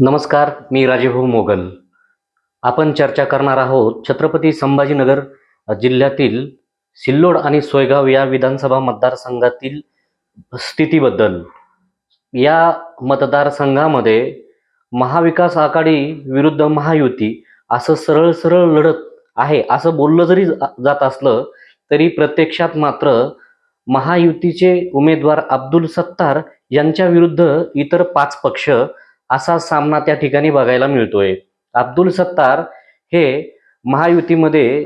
नमस्कार मी राजेभाऊ मोगल. आपण चर्चा करणार आहोत छत्रपती संभाजीनगर जिल्ह्यातील सिल्लोड आणि सोयगाव या विधानसभा मतदारसंघातील स्थितीबद्दल. या मतदारसंघामध्ये महाविकास आघाडी विरुद्ध महायुती असं सरळ सरळ लढत आहे असं बोललं जरी जा- जात असलं तरी प्रत्यक्षात मात्र महायुतीचे उमेदवार अब्दुल सत्तार यांच्या विरुद्ध इतर पाच पक्ष असा सामना त्या ठिकाणी बघायला मिळतोय. अब्दुल सत्तार हे महायुतीमध्ये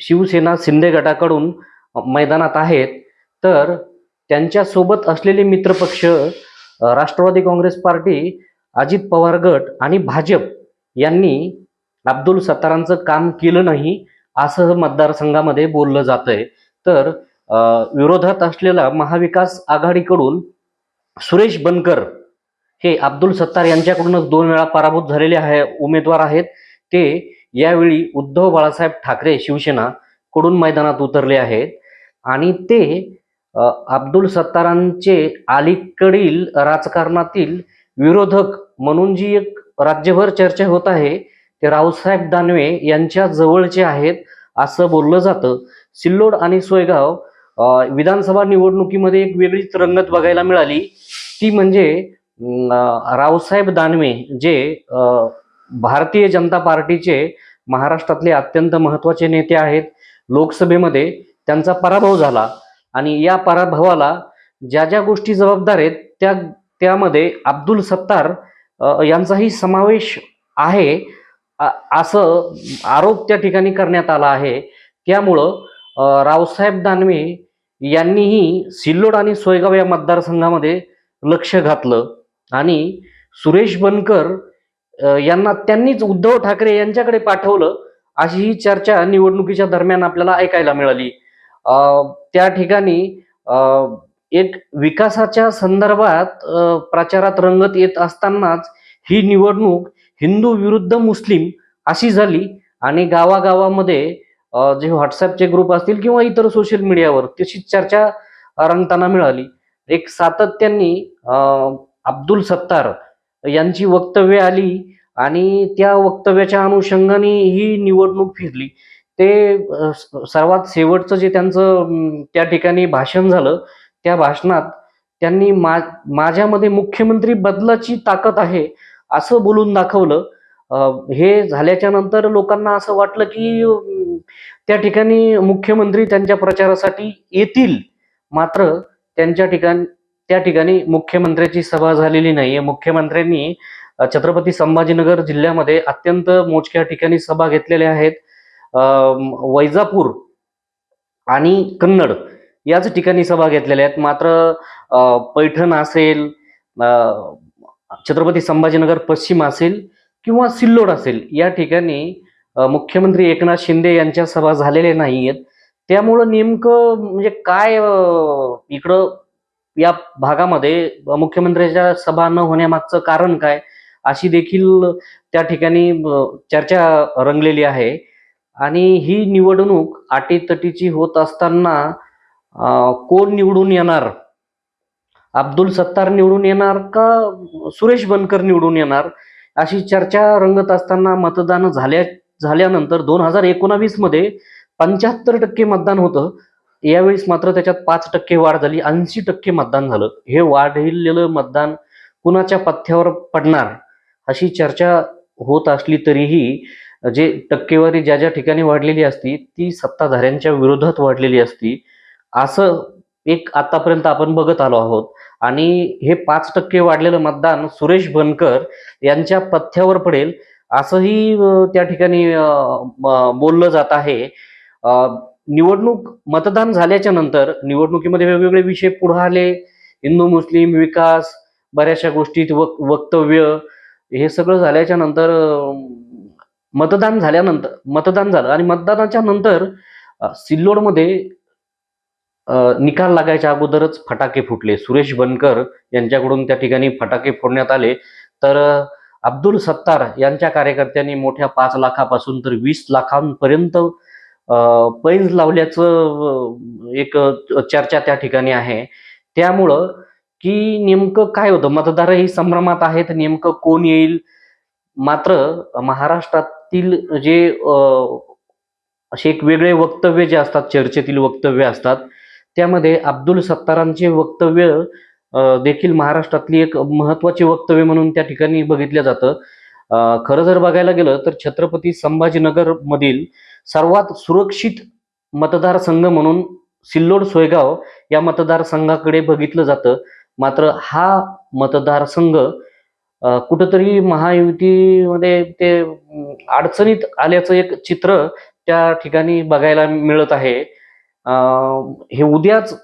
शिवसेना शिंदे गटाकडून मैदानात आहेत. तर त्यांच्यासोबत असलेले मित्रपक्ष राष्ट्रवादी काँग्रेस पार्टी अजित पवार गट आणि भाजप यांनी अब्दुल सत्तारांचं काम केलं नाही असं मतदारसंघामध्ये बोललं जातंय. तर विरोधात असलेला महाविकास आघाडीकडून सुरेश बनकर हे अब्दुल सत्तार यांच्याकडूनच दोन वेळा पराभूत झालेले आहे उमेदवार आहेत. ते यावेळी उद्धव बाळासाहेब ठाकरे शिवसेना कडून मैदानात उतरले आहेत. आणि ते अब्दुल सत्तारांचे अलीकडील राजकारणातील विरोधक म्हणून जी एक राज्यभर चर्चा होत आहे ते रावसाहेब दानवे यांच्या जवळचे आहेत असं बोललं जातं. सिल्लोड आणि सोयगाव विधानसभा निवडणुकीमध्ये एक वेगळीच रंगत बघायला मिळाली. ती म्हणजे रावसाहेब दानवे जे भारतीय जनता पार्टीचे महाराष्ट्रातले अत्यंत महत्त्वाचे नेते आहेत लोकसभेमध्ये त्यांचा पराभव झाला आणि या पराभवाला ज्या ज्या गोष्टी जबाबदार आहेत त्या त्यामध्ये अब्दुल सत्तार यांचाही समावेश आहे असं आरोप त्या ठिकाणी करण्यात आला आहे. त्यामुळं रावसाहेब दानवे यांनीही सिल्लोड आणि सोयगाव या मतदारसंघामध्ये लक्ष घातलं. आणि सुरेश बनकर यांना त्यांनीच उद्धव ठाकरे यांच्याकडे पाठवलं अशी ही चर्चा निवडणुकीच्या दरम्यान आपल्याला ऐकायला मिळाली. त्या ठिकाणी एक विकासाच्या संदर्भात प्रचारात रंगत येत असतानाच ही निवडणूक हिंदू विरुद्ध मुस्लिम अशी झाली आणि गावागावामध्ये जे व्हॉट्सअपचे ग्रुप असतील किंवा इतर सोशल मीडियावर तशी चर्चा रंगताना मिळाली. एक सातत्यांनी अब्दुल सत्तार यांची वक्तव्य आली आणि त्या वक्तव्याच्या अनुषंगाने ही निवडणूक फिरली. ते सर्वात शेवटचं जे त्यांचं त्या ठिकाणी भाषण झालं त्या भाषणात त्यांनी मा माझ्यामध्ये मुख्यमंत्री बदलाची ताकद आहे असं बोलून दाखवलं. हे झाल्याच्यानंतर लोकांना असं वाटलं की त्या ठिकाणी मुख्यमंत्री त्यांच्या प्रचारासाठी येतील. मात्र त्यांच्या ठिकाणी त्या ठिकाणी मुख्यमंत्र्याची सभा झालेली नाहीये. मुख्यमंत्र्यांनी छत्रपती संभाजीनगर जिल्ह्यामध्ये अत्यंत मोजक्या ठिकाणी सभा घेतलेल्या आहेत. वैजापूर आणि कन्नड याच ठिकाणी सभा घेतलेल्या आहेत. मात्र पैठण असेल छत्रपती संभाजीनगर पश्चिम असेल किंवा सिल्लोड असेल या ठिकाणी मुख्यमंत्री एकनाथ शिंदे यांच्या सभा झालेल्या नाही आहेत त्यामुळं नेमकं म्हणजे काय इकडं या भागामध्ये मुख्यमंत्र्यांच्या सभा न होण्यामागचं कारण काय अशी देखील त्या ठिकाणी चर्चा रंगलेली आहे. आणि ही निवडणूक आटीतटीची होत असताना कोण निवडून येणार? अब्दुल सत्तार निवडून येणार का सुरेश बनकर निवडून येणार? अशी चर्चा रंगत असताना मतदान झाल्या झाल्यानंतर दोन हजार एकोणावीसमध्ये पंच्याहत्तर टक्के मतदान होतं. यावेळेस मात्र त्याच्यात पाच टक्के वाढ झाली ऐंशी टक्के मतदान झालं. हे वाढलेलं मतदान कुणाच्या पथ्यावर पडणार अशी चर्चा होत असली तरीही जे टक्केवारी ज्या ज्या ठिकाणी वाढलेली असती ती सत्ताधाऱ्यांच्या विरोधात वाढलेली असती असं एक आतापर्यंत आपण बघत आलो आहोत. आणि हे पाच टक्के वाढलेलं मतदान सुरेश बनकर यांच्या पथ्यावर पडेल असंही त्या ठिकाणी म- बोललं जात आहे. निवडणूक मतदान झाल्याच्यानंतर निवडणुकीमध्ये वेगवेगळे विषय पुढे आले. हिंदू मुस्लिम विकास बऱ्याचशा गोष्टीत वक वक्तव्य हे सगळं झाल्याच्यानंतर मतदान झाल्यानंतर मतदान झालं. आणि मतदानाच्या नंतर सिल्लोडमध्ये निकाल लागायच्या अगोदरच फटाके फुटले. सुरेश बनकर यांच्याकडून त्या ठिकाणी फटाके फोडण्यात आले. तर अब्दुल सत्तार यांच्या कार्यकर्त्यांनी मोठ्या पाच लाखापासून तर वीस लाखांपर्यंत पैंज लावल्याचं एक चर्चा त्या ठिकाणी आहे. त्यामुळं की नेमकं काय होतं? मतदारही संभ्रमात आहेत. नेमकं कोण येईल? मात्र महाराष्ट्रातील जे असे एक वेगळे वक्तव्य जे असतात चर्चेतील वक्तव्य असतात त्यामध्ये अब्दुल सत्तारांचे वक्तव्य देखील महाराष्ट्रातली एक महत्त्वाचे वक्तव्य म्हणून त्या ठिकाणी बघितलं जातं. खरं जर बघायला गेलं तर छत्रपती संभाजीनगर मधील सर्वात सुरक्षित मतदारसंघ म्हणून सिल्लोड सोयगाव या मतदारसंघाकडे बघितलं जातं. मात्र हा मतदारसंघ कुठंतरी महायुतीमध्ये ते अडचणीत आल्याचं एक चित्र त्या ठिकाणी बघायला मिळत आहे. हे उद्याच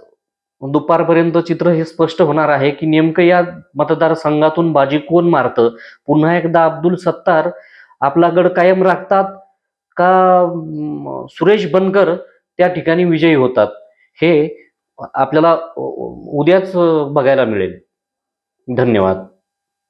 दुपारपर्यंत चित्र हे स्पष्ट होणार आहे की नेमकं या मतदारसंघातून बाजी कोण मारतं? पुन्हा एकदा अब्दुल सत्तार आपला गड कायम राखतात का सुरेश बनकर त्या ठिकाणी विजयी होतात? हे आपल्याला उद्याच बघायला मिळेल. धन्यवाद.